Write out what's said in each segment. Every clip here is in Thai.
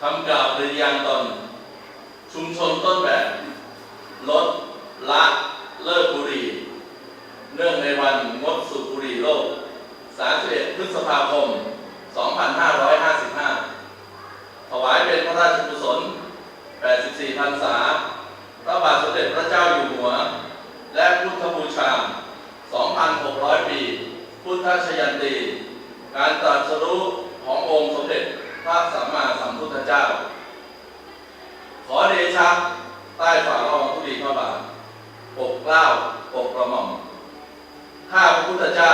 คำกล่าวปริญญาตน ชุมชนต้นแบบ ลด ละเลิกบุหรี่ เนื่องในวันงดสูบบุหรี่โลก 31 พฤษภาคม 2555 ถวายเป็นพระราชกุศล 84 พรรษา พระบาทสมเด็จพระเจ้าอยู่หัว และพุทธบูชา 2,600 ปี พุทธชยันตี การตรัสรู้ขององค์สมเด็จพระสัมมา เจ้า ขอเดชะใต้ฝ่าละอองธุลีพระบาทปกเกล้าปกกระหม่อมข้าพระพุทธเจ้า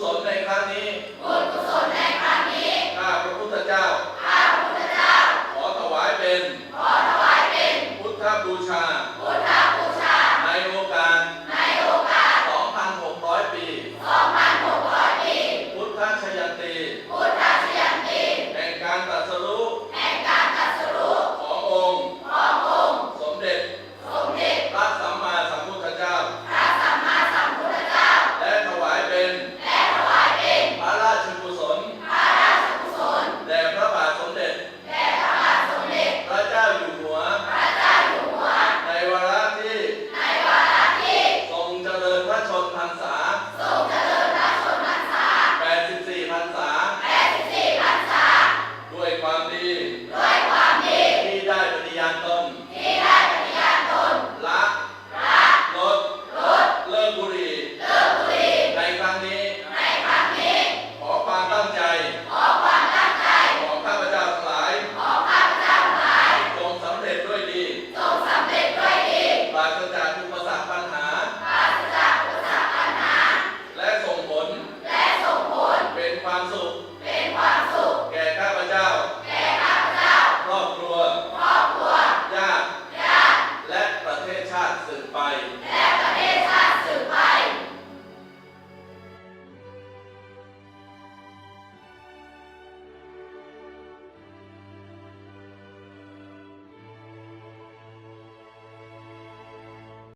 ศลในครั้งนี้บุญกุศลในครั้งนี้ข้าพระพุทธเจ้าข้าพระพุทธเจ้า ขอถวายเป็น 干瘦